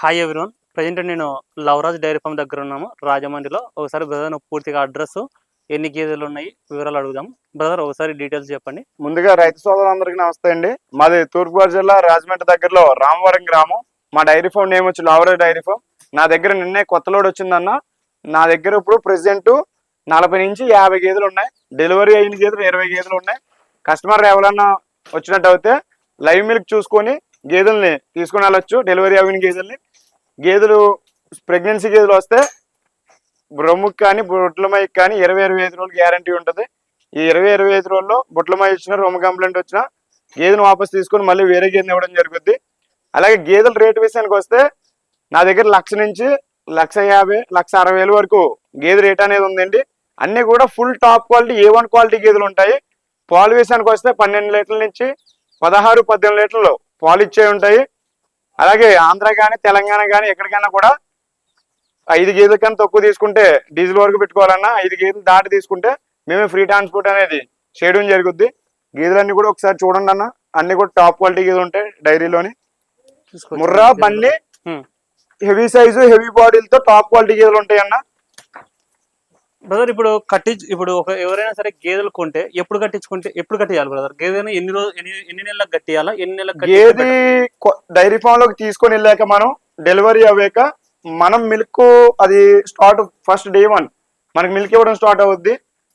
Hi everyone present నేను Lavaraj dairy farm దగ్గర ఉన్నాము. రాజమండ్రిలో. ఒకసారి బ్రదర్ పూర్తిగా అడ్రస్ ఎన్ని గేదెలు ఉన్నాయి వివరాలు అడుగుదాం బ్రదర్ ఒకసారి డీటెయిల్స్ చెప్పండి. ముందుగా రైతు సోదరులందరికీ నమస్తే అండి. మాది తూర్పుగోదావరి జిల్లా రాజమండ్రి దగ్గరలో రామవరం గ్రామం. మా డైరీ ఫామ్ నేమ్ వచ్చి లవరాజ్ డైరీ ఫామ్. నా దగ్గర నిన్నే కొత్త లోడ్ వచ్చిందన్న. నా దగ్గర ఇప్పుడు ప్రెసెంట్ నలభై నుంచి యాభై గేదెలు ఉన్నాయి. డెలివరీ అయిన గేదెలు ఇరవై గేదెలు ఉన్నాయి. కస్టమర్ ఎవరన్నా వచ్చినట్టు అయితే లైవ్ మిల్క్ చూసుకొని గేదెల్ని తీసుకుని వెళ్ళొచ్చు డెలివరీ అవిన గేదెల్ని. గేదెలు ప్రెగ్నెన్సీ గేదెలు వస్తే బ్రొమ్ముకి కానీ బుట్లమయ్యకి కానీ ఇరవై ఇరవై ఐదు రోజులు గ్యారంటీ ఉంటుంది. ఈ ఇరవై ఇరవై ఐదు రోజుల్లో బుట్లమయ్య ఇచ్చిన రొమ్మ కంప్లైంట్ వచ్చినా గేదెను వాపస్ తీసుకొని మళ్ళీ వేరే గేదెని ఇవ్వడం జరుగుద్ది. అలాగే గేదెల రేటు విషయానికి వస్తే నా దగ్గర లక్ష నుంచి లక్ష యాభై లక్ష అరవై వేలు వరకు గేదె రేట్ అనేది ఉందండి. అన్ని కూడా full top quality A one quality గేదెలు ఉంటాయి. పాలు విషయానికి వస్తే పన్నెండు లీటర్ల నుంచి పదహారు పద్దెనిమిది లీటర్లు పాలు ఇచ్చే ఉంటాయి. అలాగే ఆంధ్ర కానీ తెలంగాణ కానీ ఎక్కడికైనా కూడా ఐదు గేదెల కన్నా తక్కువ తీసుకుంటే డీజిల్ వరకు పెట్టుకోవాలన్నా ఐదు గేదెలు దాటి తీసుకుంటే మేమే ఫ్రీ ట్రాన్స్పోర్ట్ అనేది చేయడం జరుగుద్ది. గేదెలన్నీ కూడా ఒకసారి చూడండి అన్న. అన్ని కూడా టాప్ క్వాలిటీ గేదెలు ఉంటాయి డైరీలోని. Murrah Banni. Heavy size heavy బాడీలతో top quality గేదెలు ఉంటాయి అన్న బ్రదర్ ఇప్పుడు కట్టి ఇప్పుడు ఒక ఎవరైనా సరే గేదెలు కొంటే ఎప్పుడు కట్టించుకుంటే ఎప్పుడు కట్టియాలి బ్రదర్ గేదెని ఎన్ని రోజు ఎన్ని ఎన్ని నెలలకు కట్టియాలా? ఎన్ని నెలలకు గేది డైరీ ఫామ్లోకి తీసుకొని వెళ్ళాక మనం డెలివరీ అవ్వాక మనం మిల్క్ అది స్టార్ట్ ఫస్ట్ డే వన్. మనకి మిల్క్ ఇవ్వడం స్టార్ట్ అవుద్ది.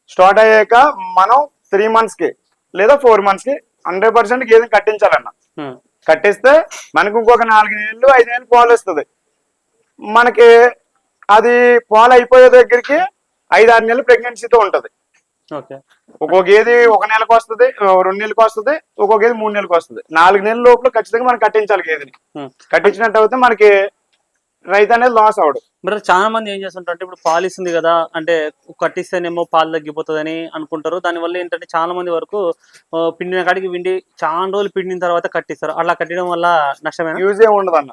స్టార్ట్ అయ్యాక మనం త్రీ మంత్స్కి లేదా ఫోర్ మంత్స్కి హండ్రెడ్ పర్సెంట్ గేదెని కట్టించాలన్న. హ్మ్. కట్టిస్తే మనకు ఇంకొక నాలుగు నెలలు ఐదు నెలలు పాలు ఇస్తుంది మనకి అది పాలు అయిపోయే దగ్గరికి ఐదు ఆరు నెలలు ప్రెగ్నెన్సీతో ఉంటది. ఒక్కొక్క గేది ఒక నెలకు వస్తుంది రెండు నెలలకు వస్తుంది ఒక్కొక్క గేది మూడు నెలలకు వస్తుంది. నాలుగు నెలల లోపల ఖచ్చితంగా మనం కట్టించాలి గేదెని. హ్మ్. కట్టించినట్టు అయితే మనకి రైతు అనేది లాస్ అవడు బ్రదర్ చాలా మంది ఏం చేస్తుంటారు అంటే ఇప్పుడు పాలు ఇస్తుంది కదా అంటే కట్టిస్తేనేమో పాలు తగ్గిపోతుందని అనుకుంటారు. దానివల్ల ఏంటంటే చాలా మంది వరకు పిండిన కాడికి విండి చాలా రోజులు పిండిన తర్వాత కట్టిస్తారు. అలా కట్టడం వల్ల నష్టమేనా? యూజ్ ఏ ఉండదు అన్న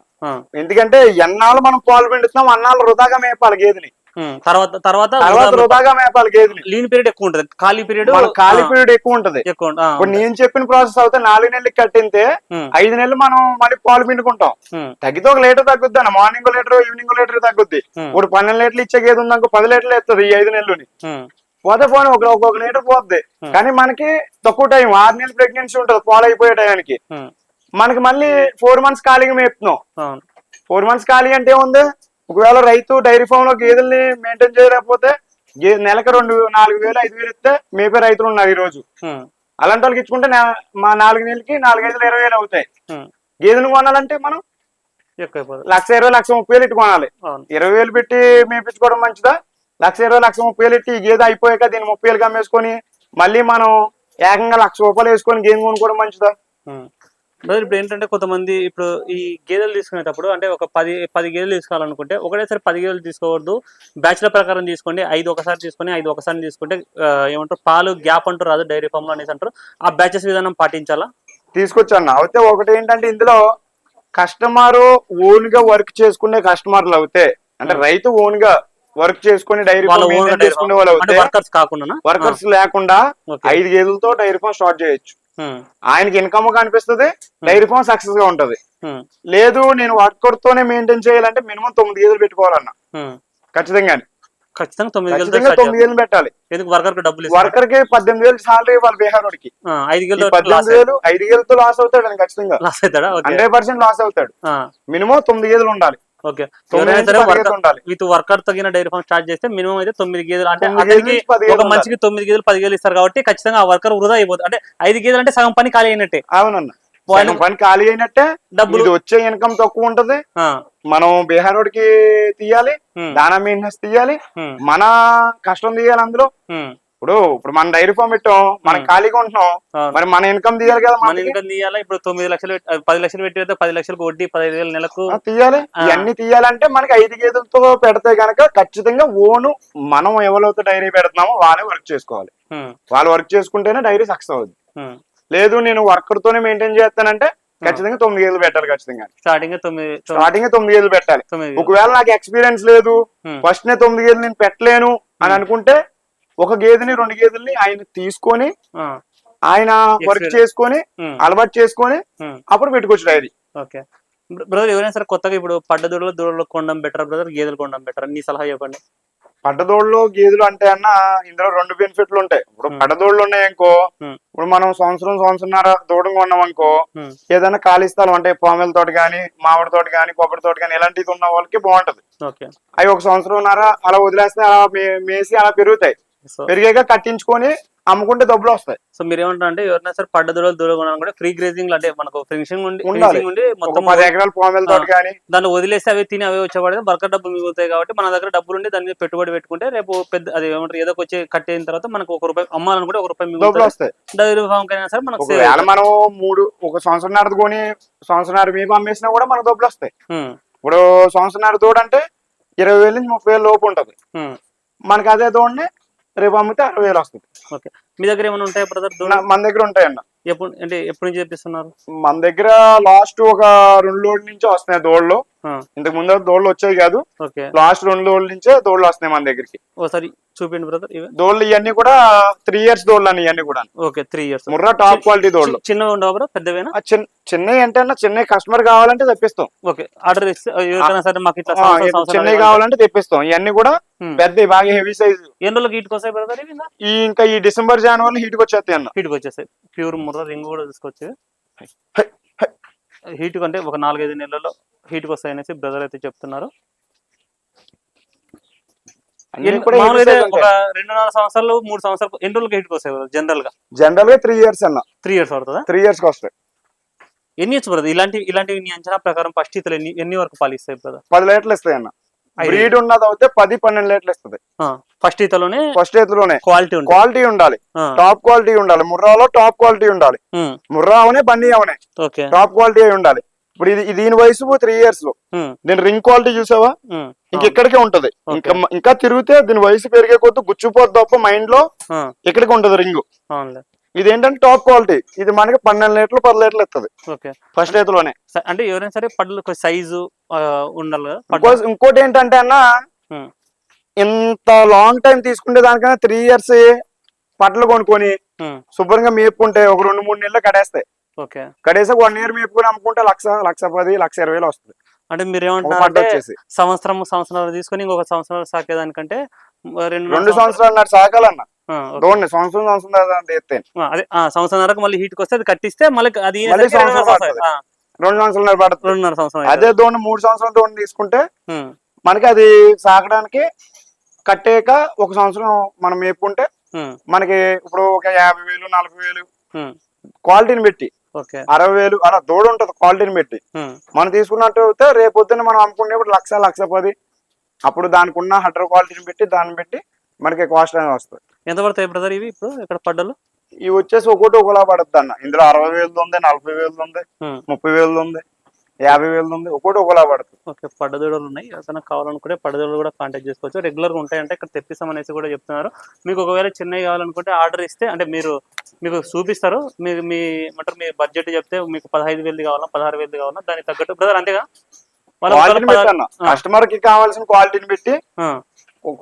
ఎందుకంటే ఎన్నాళ్ళు మనం పాలు పిండుతున్నాం అన్నాళ్ళు వృధాగా మేపాలి గేదెని. తర్వాత తర్వాత తర్వాత వృధాగా మేపాలి లీన్ పీరియడ్ ఎక్కువ ఉంటుంది. ఖాళీ పీరియడ్ ఖాళీ పీరియడ్ ఎక్కువ ఉంటది. ఎక్కువ ఇప్పుడు నేను చెప్పిన ప్రాసెస్ అవుతే నాలుగు నెలలకి కట్టింటే ఉమ్, ఐదు నెలలు మనం మళ్ళీ పాలు పిండుకుంటాం. తగ్గితే ఒక లీటర్ తగ్గుద్ది అన్న. మార్నింగ్ లీటర్ ఈవినింగ్ లీటర్ తగ్గుద్ది. ఇప్పుడు పన్నెండు లీటర్లు ఇచ్చే గేదె ఉందనుకో పది లీటర్లు ఎత్తది ఈ ఐదు నెలలని. పోతే పోనీ ఒక ఒక్కొక్క లీటర్ పోద్ది. కానీ మనకి తక్కువ టైం ఆరు నెలలు ప్రెగ్నెన్సీ ఉంటుంది పాలు అయిపోయే ఉమ్, మనకి మళ్ళీ ఫోర్ మంత్స్ ఖాళీగా మేపుతున్నాం. ఫోర్ మంత్స్ ఖాళీ అంటే ఏముంది? ఒకవేళ రైతు డైరీ ఫామ్లో గేదెల్ని మెయింటైన్ చేయలేకపోతే నెలకు రెండు నాలుగు వేలు ఐదు వేలు ఇస్తే మేపే రైతులు ఉన్నారు ఈ రోజు అలాంటి వాళ్ళకి ఇచ్చుకుంటే మా నాలుగు నెలలకి నాలుగైదు ఇరవై వేలు అవుతాయి. గేదెలు కొనాలంటే మనం లక్ష ఇరవై లక్ష ముప్పై వేలు ఇటు కొనాలి. ఇరవై వేలు పెట్టి మేపించుకోవడం మంచిదా? లక్ష ఇరవై లక్ష ముప్పై వేలు ఇట్టి గేదె అయిపోయాక దీన్ని ముప్పై వేలు అమ్మేసుకొని మళ్ళీ మనం ఏకంగా లక్ష రూపాయలు వేసుకొని గేదె కొనుక్కోవడం మంచిదా. బ్రదర్ ఇప్పుడు ఏంటంటే కొంతమంది ఇప్పుడు ఈ గేదెలు తీసుకునేటప్పుడు అంటే ఒక పది పది గేదెలు తీసుకోవాలనుకుంటే ఒకటేసారి పది గేదెలు తీసుకోవద్దు. బ్యాచ్ల ప్రకారం తీసుకోండి. ఐదు ఒకసారి తీసుకొని ఐదు ఒకసారి తీసుకుంటే ఏమంటారు పాలు గ్యాప్ అంటారు రాదు డైరీ ఫామ్లో అనేసి అంటారు. ఆ బ్యాచెస్ విధానం పాటించాలా? తీసుకొచ్చాను అయితే ఒకటి ఏంటంటే ఇందులో కస్టమర్ ఓన్గా వర్క్ చేసుకునే కస్టమర్లు అవుతే అంటే రైతు ఓన్గా వర్క్ చేసుకుని డైరీ ఫామ్ చేసుకునే వాళ్ళు అవుతే వర్కర్స్ కాకుండా? వర్కర్స్ లేకుండా ఐదు గేదెలతో డైరీ ఫామ్ స్టార్ట్ చేయొచ్చు. ఆయనకి ఇన్కమ్ కనిపిస్తుంది డైరీ ఫామ్ సక్సెస్గా ఉంటది. లేదు నేను వర్కర్ తోనే మెయింటైన్ చేయాలంటే మినిమం తొమ్మిది గేదెలు పెట్టుకోవాలన్న. ఖచ్చితంగా ఖచ్చితంగా తొమ్మిది. గేదెలు పెట్టాలి. వర్కర్కి డబ్బులు? వర్కర్కి పద్దెనిమిది వేలు సాలరీ ఇవ్వాలి ఈ గేదెలు పద్దెనిమిది వేలు ఐదు గేదెలతో లాస్ అవుతాడు అని ఖచ్చితంగా. లాస్ అవుతాడా? హండ్రెడ్ పర్సెంట్ లాస్ అవుతాడు. మినిమం తొమ్మిది గేదెలు ఉండాలి. ఓకే. ఎవరైనా సరే వర్కర్ విత్ వర్కర్ తగిన డైరీ ఫామ్ స్టార్ట్ చేస్తే మినిమం అయితే తొమ్మిది గేదెలు. అంటే అతనికి ఒక. మనిషికి తొమ్మిది గేదెలు పది గేదెలు ఇస్తారు కాబట్టి ఖచ్చితంగా ఆ వర్కర్ వృధా అయిపోతుంది. అంటే ఐదు గేదెలు అంటే సగం పని ఖాళీ అయినట్టే. అవునన్న. పని ఖాళీ అయినట్టే డబ్బులు. వచ్చే ఇన్కమ్ తక్కువ ఉంటది. మనం బీహారోడికి తీయాలి ఉమ్, దానా మెయింటెనెన్స్ తీయాలి మన కష్టం తీయాలి అందులో. ఇప్పుడు ఇప్పుడు మన డైరీ ఫామ్ పెట్టాం మనం. ఖాళీగా ఉంటున్నాం. మరి మన ఇన్కమ్ తీయాలి కదా మన ఇన్కమ్ తీయాలా? ఇప్పుడు తొమ్మిది లక్షలు పది లక్షలు పెట్టి పది లక్షలకు వడ్డీ పదహైదు వేలు నెలకు. తీయాలి. ఇవన్నీ తీయాలంటే మనకి ఐదు గేదెలతో పెడితే గనక ఖచ్చితంగా ఓను మనం ఎవరైతే డైరీ పెడుతున్నామో వాళ్ళే వర్క్ చేసుకోవాలి. వాళ్ళు వర్క్ చేసుకుంటేనే డైరీ సక్సెస్ అవుద్ది. ఉమ్. లేదు నేను వర్కర్ తోనే మెయింటైన్ చేస్తానంటే ఖచ్చితంగా తొమ్మిది గేదెలు పెట్టాలి ఖచ్చితంగా. స్టార్టింగ్ తొమ్మిది స్టార్టింగ్ తొమ్మిది గేదెలు పెట్టాలి. ఒకవేళ నాకు ఎక్స్పీరియన్స్ లేదు ఫస్ట్ నే తొమ్మిది గేదెలు నేను పెట్టలేను అని అనుకుంటే ఒక గేదెని రెండు గేదెల్ని ఆయన తీసుకొని ఆయన వర్క్. చేసుకొని ఉమ్, అలవాటు చేసుకొని ఉమ్, అప్పుడు పెట్టుకోవచ్చు డైరీ ఓకే. బ్రదర్ ఎవరైనా సరే కొత్తగా ఇప్పుడు పడ్డ దూడలు కొనడం బెటర్ బ్రదర్? గేదెలు కొనడం బెటర్? నీ సలహా చెప్పండి. పడ్డదోళ్ళు గేదెలు అంటే అన్న ఇందులో రెండు బెనిఫిట్లు ఉంటాయి. ఇప్పుడు Hmm. పడ్డదోళ్ళు ఉన్నాయనుకో Hmm. ఇప్పుడు మనం సంవత్సరం సంవత్సరంన్నర దూడం కొన్నాం అనుకో Hmm. ఏదైనా ఖాళీ స్థలం అంటే పామెల తోట కానీ మామిడి తోట కానీ కొబ్బరి తోట కానీ ఇలాంటివి ఉన్న వాళ్ళకి బాగుంటది. అవి ఒక సంవత్సరంన్నర అలా వదిలేస్తే అలా మేసి అలా పెరుగుతాయి. పెరిగాక కట్టించుకొని అమ్ముకుంటే డబ్బులు వస్తాయి. సో మీరు ఏమంటారు అంటే ఎవరైనా సరే పడ్డ దూడలు దూడలు కొనాలనుకుంటే ఫ్రీ గ్రేజింగ్ అంటే మనకు ఫినిషింగ్ ఉండి మొత్తం పది ఎకరాల పామెల తోట ఆ. కానీ దాన్ని వదిలేసి అవి తిని అవే వచ్చేవాడు బర్కర్ డబ్బులు మిగులుతాయి కాబట్టి మన దగ్గర డబ్బులు ఉండి దాని మీద పెట్టుబడి పెట్టుకుంటే రేపు పెద్ద అది ఏమంటారు ఏదో వచ్చి కట్టేసిన తర్వాత మనకు ఒక రూపాయి అమ్మాలనుకుంటే ఒక రూపాయి మిగులుతుంది వస్తాయి. డైరీ ఫామ్ కైనా సరే మనకు. మనం మూడు ఒక సంవత్సరంన్నర కొని సంవత్సరంన్నర మీకు అమ్మేసినా కూడా మనకు డబ్బులు వస్తాయి. ఇప్పుడు సంవత్సరంన్నర తోడంటే ఇరవై వేల నుంచి ముప్పై వేలు లోపు ఉంటది. మనకి అదే దోడిని రేపు అమ్మితే అరవై వేలు వస్తుంది. ఓకే. మీ దగ్గర ఏమైనా ఉంటాయి బ్రదర్ మన దగ్గర ఉంటాయన్న. ఎప్పుడు అంటే ఎప్పటి నుంచి చేపిస్తున్నారు మన దగ్గర లాస్ట్ ఒక రెండు లోడ్ల నుంచి వస్తున్నాయి దోళ్ళు. ఇంతకు ముందు దోళ్ళు వచ్చాయి కాదు. లాస్ట్ రెండు లోడ్ల నుంచే దోళ్ళు వస్తున్నాయి మన దగ్గరికి. ఒకసారి చూపిండి బ్రదర్ దోళ్ళు ఇవన్నీ కూడా త్రీ ఇయర్స్ దోళ్ళు అని ఇవన్నీ కూడా okay three years. Murrah top quality దోళ్ళు. చిన్నగా ఉండవు బ్రో పెద్దవేనా? ఆ చిన్న చిన్నవి అంటే అన్న చిన్న కస్టమర్ కావాలంటే తెప్పిస్తాం. ఓకే ఆర్డర్ ఇస్తే సరే మాకు చిన్నవి కావాలంటే తెప్పిస్తాం. ఇవన్నీ కూడా. పెద్ద బాగా హెవీ సైజ్ ఎన్ని రోజులకి హీట్కి వస్తాయి బ్రదర్ ఈ ఇంకా ఈ డిసెంబర్ జనవరి హీట్కి వచ్చేస్తాయి అన్న. హీట్కి వచ్చేస్తాయి. ప్యూర్ ముర్ర రింగ్ కూడా తీసుకొచ్చి. హీట్ కంటే ఒక నాలుగైదు నెలల్లో హీట్కి వస్తాయి అనేసి బ్రదర్ అయితే చెప్తున్నారు. మామూలుగా ఒక. రెండున్నర సంవత్సరాలు మూడు సంవత్సరాలు ఎన్ని రోజులకి హీట్కి వస్తాయి జనరల్గా? జనరల్గా త్రీ ఇయర్స్ అన్న. త్రీ ఇయర్స్ పడుతుందా? త్రీ ఇయర్స్ వస్తాయి ఎన్ని ఇచ్చు బ్రదర్ ఇలాంటి ఇలాంటివి నీ అంచనా ప్రకారం ఫస్ట్ ఇతలు ఎన్ని ఎన్ని వరకు పాలిస్తాయి బ్రదర్ పది లీటర్లు ఇస్తాయి అన్న. బ్రీడ్ ఉన్నది అయితే పది పన్నెండు లీటర్లు ఇస్తుంది. ఫస్ట్ ఇతలోనే ఫస్ట్లోనే క్వాలిటీ క్వాలిటీ ఉండాలి. టాప్ క్వాలిటీ ఉండాలి. ముర్రాలో టాప్ క్వాలిటీ ఉండాలి. ముర్రా అవనే బండి అవనే. టాప్ క్వాలిటీ ఉండాలి. ఇప్పుడు ఇది దీని వయసు త్రీ ఇయర్స్లో. దీని రింగ్ క్వాలిటీ చూసావా? ఉమ్, ఇంక ఇక్కడికే ఉంటది. ఇంకా ఇంకా తిరిగితే దీని వయసు పెరిగే కొద్ది గుచ్చిపోద్ది తప్ప మైండ్లో ఆ, ఇక్కడికి ఉంటది రింగ్ ఇది ఏంటంటే టాప్ క్వాలిటీ ఇది మనకి పన్నెండు లీటర్లు పది లీటర్లు ఇస్తుంది ఓకే ఫస్ట్లోనే స- అంటే ఎవరైనా సరే పడ్డలు సైజు ఉండాలి ఇంకోటి ఏంటంటే అన్న ఉమ్, ఇంత లాంగ్ టైం తీసుకుంటే దానికన్నా త్రీ ఇయర్స్ పట్టలు కొనుక్కొని శుభ్రంగా మేపుకుంటే ఒక రెండు మూడు నెలలు కడేస్తాయి ఓకే. కడేసి వన్ ఇయర్ మేపుకొని అమ్ముకుంటే లక్ష లక్ష పది లక్ష ఇరవై వేలు వస్తుంది. అంటే మీరు వచ్చేసి. సంవత్సరం సంవత్సరాలు తీసుకొని ఇంకొక సంవత్సరం సాకేదానికంటే రెండు రెండు సంవత్సరాలు నాటి సంవత్సరం సంవత్సరం ఎత్తే ఆ, అదే సంవత్సరం మళ్ళీ హీట్కి వస్తే అది కట్టిస్తే మళ్ళీ అది రెండు సంవత్సరాలు పడుతుంది. రెండున్నర సంవత్సరం అదే దోణి మూడు సంవత్సరాల దోణి తీసుకుంటే మనకి అది సాగడానికి కట్టాక ఒక సంవత్సరం మనం మేపుకుంటే మనకి ఇప్పుడు ఒక యాభై వేలు నలభై వేలు క్వాలిటీని పెట్టి అరవై వేలు అలా దోడు ఉంటుంది క్వాలిటీని పెట్టి. ఉమ్, మనం తీసుకున్నట్టు అయితే రేపు పొద్దున్న మనం అమ్ముకునేప్పుడు లక్ష లక్ష పది. అప్పుడు దానికి ఉన్న హండ్రెడ్ క్వాలిటీని పెట్టి దాన్ని పెట్టి మనకి కాస్ట్ అనేది వస్తుంది. ఎంత పడతాయి బ్రదర్ ఇవి ఇప్పుడు ఇక్కడ పడ్డలు? ఇవి వచ్చేసి ఒక్కోటి ఒకలా పడుతుంది అన్న ఇందులో అరవై వేలు ఉంది నలభై వేలు ఉంది ముప్పై వేలు ఉంది. యాభై వేలు ఉంది ఒక్కోటి ఒకలా పడుతుంది. ఓకే పడ్డదూడలు ఉన్నాయి. ఎవరైనా కావాలనుకుంటే పడ్డదూడలు కూడా కాంటాక్ట్ చేసుకోవచ్చు. రెగ్యులర్గా ఉంటాయంటే ఇక్కడ తెప్పిస్తామనేసి కూడా చెప్తున్నారు. మీకు ఒకవేళ చిన్నవి కావాలనుకుంటే ఆర్డర్ ఇస్తే అంటే మీరు మీకు చూపిస్తారు. మీరు మీ ఏమంటారు మీ బడ్జెట్ చెప్తే మీకు పదహైదు వేలది కావాలా పదహారు వేలది కావాలా దానికి తగ్గట్టు. బ్రదర్ అంతేగా. కస్టమర్కి కావాల్సిన క్వాలిటీని పెట్టి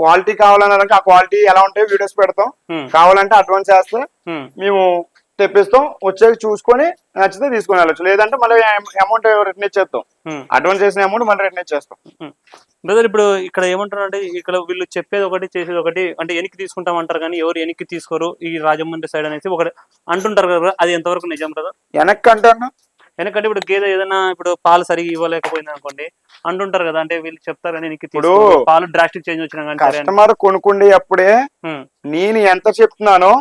క్వాలిటీ కావాలన్నాక ఆ క్వాలిటీ ఎలా ఉంటాయో వీడియోస్ పెడతాం. కావాలంటే అడ్వాన్స్ చేస్తే మేము తెప్పిస్తాం వచ్చాక చూసుకొని నచ్చితే తీసుకొని వెళ్ళొచ్చు. లేదంటే మళ్ళీ అమౌంట్ రిటర్న్ ఇచ్చేస్తాం. అడ్వాన్స్ చేసిన అమౌంట్ మళ్ళీ రిటర్న్ ఇచ్చేస్తాం. బ్రదర్ ఇప్పుడు ఇక్కడ ఏమంటారు అంటే ఇక్కడ వీళ్ళు చెప్పేది ఒకటి చేసేది ఒకటి అంటే ఎనికి తీసుకుంటాం అంటారు కానీ ఎవరు ఎనికి తీసుకోరు? ఈ రాజమండ్రి సైడ్ అనేసి ఒకటి అంటుంటారు కదా అది ఎంతవరకు నిజం బ్రదర్ వెనక్కి అంటే అన్న ఎందుకంటే ఇప్పుడు గేదె ఏదైనా ఇప్పుడు పాలు సరిగా ఇవ్వలేకపోయింది అనుకోండి అంటుంటారు కదా అంటే వీళ్ళు చెప్తారు కానీ ఇప్పుడు. పాలు డ్రాస్టిక్ చేంజ్ వచ్చినా. కస్టమర్ కొనుక్కుండే అప్పుడే నేను ఎంత చెప్తున్నానో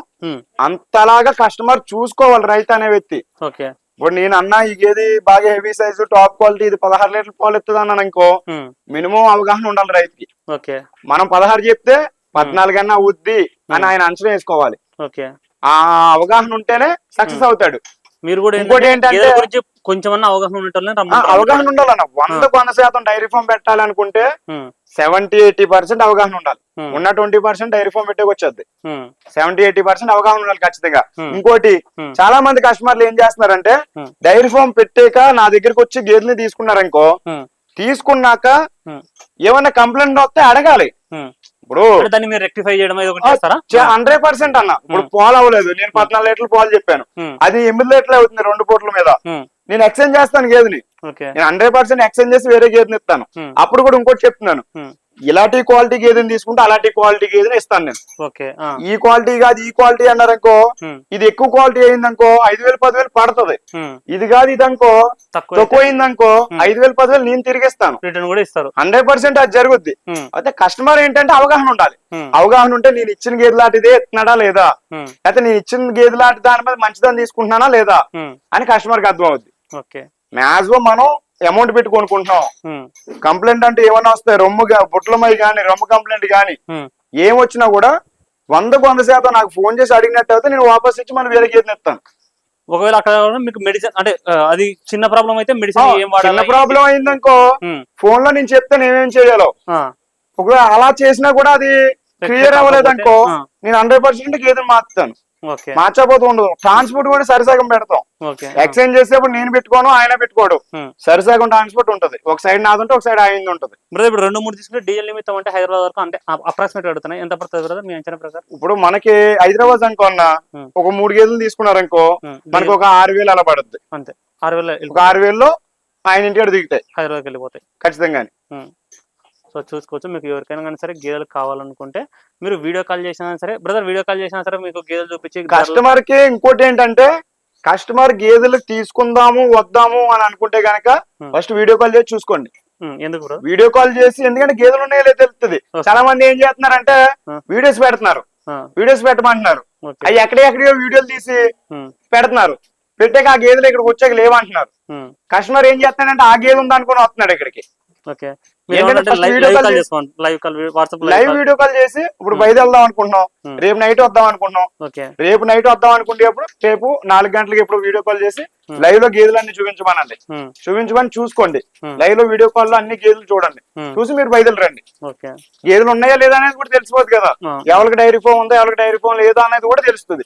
అంతలాగా కస్టమర్ చూసుకోవాలి రైతు అనే వ్యక్తి. ఓకే. ఇప్పుడు నేను అన్నా ఈ గేది బాగా హెవీ సైజు టాప్ క్వాలిటీ ఇది పదహారు లీటర్ల పాలు ఎత్తుంది అన్నాను అనుకో మినిమం అవగాహన ఉండాలి రైతుకి. ఓకే. మనం పదహారు చెప్తే పద్నాలుగు అన్నా అవుద్ది అని ఆయన అంచనా వేసుకోవాలి. ఓకే. ఆ అవగాహన ఉంటేనే సక్సెస్ అవుతాడు. మీరు కూడా ఇంకోటి ఏంటంటే గురించి కొంచెమన్నా అవగాహన ఉండటం అవగాహన ఉండాలన్న. వంద వంద శాతం డైరీ ఫామ్ పెట్టాలనుకుంటే సెవెంటీ ఎయిటీ పర్సెంట్ అవగాహన ఉండాలి. ఉన్న ట్వంటీ పర్సెంట్ డైరీ ఫామ్ పెట్టే వచ్చేది. సెవెంటీ ఎయిటీ పర్సెంట్ అవగాహన ఉండాలి ఖచ్చితంగా. ఇంకోటి. చాలా మంది కస్టమర్లు ఏం చేస్తున్నారంటే. డైరీ ఫామ్ పెట్టాక నా దగ్గరికి వచ్చి గేదెని తీసుకున్నారనుకో తీసుకున్నాక. ఏమన్నా కంప్లైంట్ వస్తే అడగాలి. ఇప్పుడు దాన్ని మీరు రెక్టిఫై చేయడం హండ్రెడ్ పర్సెంట్ అన్న. ఇప్పుడు పాలు అవ్వలేదు. నేను పద్నాలుగు లీటర్లు పాలు చెప్పాను. అది ఎనిమిది లీటర్లు అవుతుంది రెండు పూట్ల మీద. నేను ఎక్స్చేంజ్ చేస్తాను గేదెని. నేను హండ్రెడ్ పర్సెంట్ ఎక్స్చేంజ్ చేసి వేరే గేదెని ఇస్తాను. అప్పుడు కూడా ఇంకోటి చెప్తున్నాను. ఇలాంటి క్వాలిటీ గేదెని తీసుకుంటే అలాంటి క్వాలిటీ గేదెని ఇస్తాను నేను. ఓకే ఈ క్వాలిటీ కాదు ఈ క్వాలిటీ అన్నారనుకో ఇది ఎక్కువ క్వాలిటీ అయిందనుకో ఐదు వేలు పదివేలు పడుతుంది. ఇది కాదు ఇది అనుకో తక్కువ అయిందనుకో. ఐదు వేలు పదివేలు నేను తిరిగిస్తాను. రిటర్న్ కూడా ఇస్తారు. హండ్రెడ్ పర్సెంట్ అది జరుగుద్ది. అయితే కస్టమర్ ఏంటంటే అవగాహన ఉండాలి. అవగాహన ఉంటే నేను ఇచ్చిన గేదె లాంటిదే ఎత్తున్నాడా లేదా? అయితే నేను ఇచ్చిన గేదె లాంటి దాని మీద మంచిదని తీసుకుంటున్నానా లేదా? అని కస్టమర్కి అర్థం అవుద్ది. ఓకే. మాక్సిమం మనం అమౌంట్ పెట్టి కొనుక్కుంటున్నాం. ఉమ్, కంప్లైంట్ అంటే ఏమైనా వస్తాయి రొమ్ముగా బుట్లమై కానీ రొమ్ము కంప్లైంట్ కానీ ఏం వచ్చినా కూడా వందకు వంద శాతం నాకు ఫోన్ చేసి అడిగినట్టు అయితే నేను వాపస్ ఇచ్చి మనం వేరే గేదెని ఇస్తాను ఒకవేళ అక్కడ కూడా మీకు మెడిసిన్ అంటే అది చిన్న ప్రాబ్లం అయితే మెడిసిన్ ఏం చిన్న ప్రాబ్లం అయిందనుకో ఫోన్లో నేను చెప్తాను ఏమేం చేయాలో? ఒకవేళ అలా చేసినా కూడా అది క్లియర్ అవ్వలేదనుకో. నేను హండ్రెడ్ పర్సెంట్ గేదెని మార్చుతాను. ఓకే. మార్చకపోతే ఉండదు. ట్రాన్స్పోర్ట్ కూడా సరిసగం పెడతాం. ఎక్స్చేంజ్ చేసేప్పుడు నేను పెట్టుకోను ఆయన పెట్టుకోడు. ఉమ్. సరిసగం ట్రాన్స్పోర్ట్ ఉంటది. ఒక సైడ్ నాది ఉంటే ఒక సైడ్ ఆయన ఉంటది. బ్రదర్ ఇప్పుడు రెండు మూడు తీసుకుంటే డీజిల్ నిమిత్తం అంటే హైదరాబాద్ వరకు అంటే అప్రాక్సిమేట్ అడుగుతున్నాయి ఎంత పడుతుంది బ్రదర్ మీ అంచనా ప్రకారం? ఇప్పుడు మనకి హైదరాబాద్ అనుకున్నా ఉమ్. ఒక మూడు గేదెలు తీసుకున్నారనుకో ఉమ్, మనకి ఒక ఆరు వేలు అలా పడుద్ది. అంతే. ఆరు వేల ఒక ఆరు వేల్లో ఆయన ఇంటికాడ దిగుతాయి. హైదరాబాద్కి వెళ్ళిపోతాయి. ఖచ్చితంగా సో చూసుకోవచ్చు. మీకు ఎవరికైనా కానీ సరే గేదెలు కావాలనుకుంటే మీరు వీడియో కాల్ చేసినా సరే బ్రదర్ వీడియో కాల్ చేసినా సరే మీకు గేదెలు చూపించి కస్టమర్కి ఇంకోటి ఏంటంటే కస్టమర్ గేదెలు తీసుకుందాము వద్దాము అని అనుకుంటే గనక. ఫస్ట్ వీడియో కాల్ చేసి చూసుకోండి. ఎందుకు వీడియో కాల్ చేసి ఎందుకంటే గేదెలు ఉన్నాయో తెలుస్తుంది. చాలా మంది ఏం చేస్తున్నారంటే. వీడియోస్ పెడుతున్నారు. వీడియోస్ పెట్టమంటున్నారు. అవి ఎక్కడెక్కడియో వీడియోలు తీసి పెడుతున్నారు. పెట్టాక ఆ గేదెలు ఇక్కడికి వచ్చాక లేవంటున్నారు. కస్టమర్ ఏం చేస్తాడంటే ఆ గేదె ఉందనుకుని వస్తున్నాడు ఇక్కడికి. Okay. Live call video call చేసి ఇప్పుడు Hmm. బయలుదేరదాం అనుకుంటున్నాం. రేపు నైట్ వద్దాం అనుకుంటున్నాం. రేపు నైట్ వద్దాం అనుకునేప్పుడు రేపు నాలుగు గంటలకి ఇప్పుడు వీడియో కాల్ చేసి. లైవ్లో గేదెలన్నీ చూపించమనండి. చూపించమని చూసుకోండి. లైవ్లో వీడియో కాల్లో అన్ని గేదెలు చూడండి. చూసి మీరు బయలుదేరండి. ఓకే. గేదెలు ఉన్నాయా లేదా అనేది కూడా తెలిసిపోతుంది కదా. ఎవరికి డైరీ ఫోన్ ఉందో ఎవరికి డైరీ ఫోన్ లేదా అనేది కూడా తెలుస్తుంది.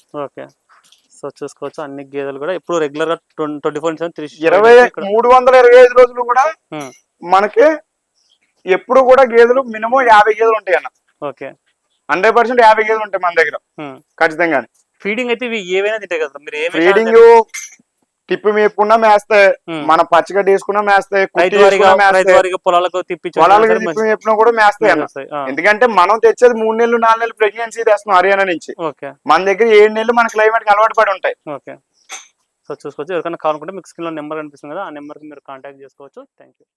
సో చూసుకోవచ్చు అన్ని గేదెలు కూడా. ఇప్పుడు రెగ్యులర్గా ట్వంటీ ఫోర్ ఇరవై మూడు వందల ఇరవై ఐదు రోజులు కూడా మనకి ఎప్పుడు కూడా గేదెలు మినిమం యాభై గేదెలు ఉంటాయి అన్న. ఓకే. హండ్రెడ్ పర్సెంట్ యాభై గేదెలు ఉంటాయి మన దగ్గర. ఖచ్చితంగా ఫీడింగ్ అయితే ఏవైనా తింటాయి కదా మీరు ఫీడింగ్ తిప్పి మేపుకున్నా మేస్తాయి. మన పచ్చిగడ్డ వేసుకున్నా మేస్తాయి. పొలాలకు తిప్పి మేపినా కూడా మేస్తాయి అన్న. ఎందుకంటే మనం తెచ్చేది మూడు నెలలు నాలుగు నెలలు ప్రెగ్నెన్సీ తెస్తున్నాం హర్యానా నుంచి. మన దగ్గర ఏడు నెలలు మన క్లైమేట్కి అలవాటు పడి ఉంటాయి. ఓకే. సో చూసుకోవచ్చు. ఎవరికైనా కావాలనుకుంటే మీకు స్క్రీన్లో నెంబర్ కనిపిస్తుంది కదా ఆ నెంబర్కి మీరు కాంటాక్ట్ చేసుకోవచ్చు. Thank you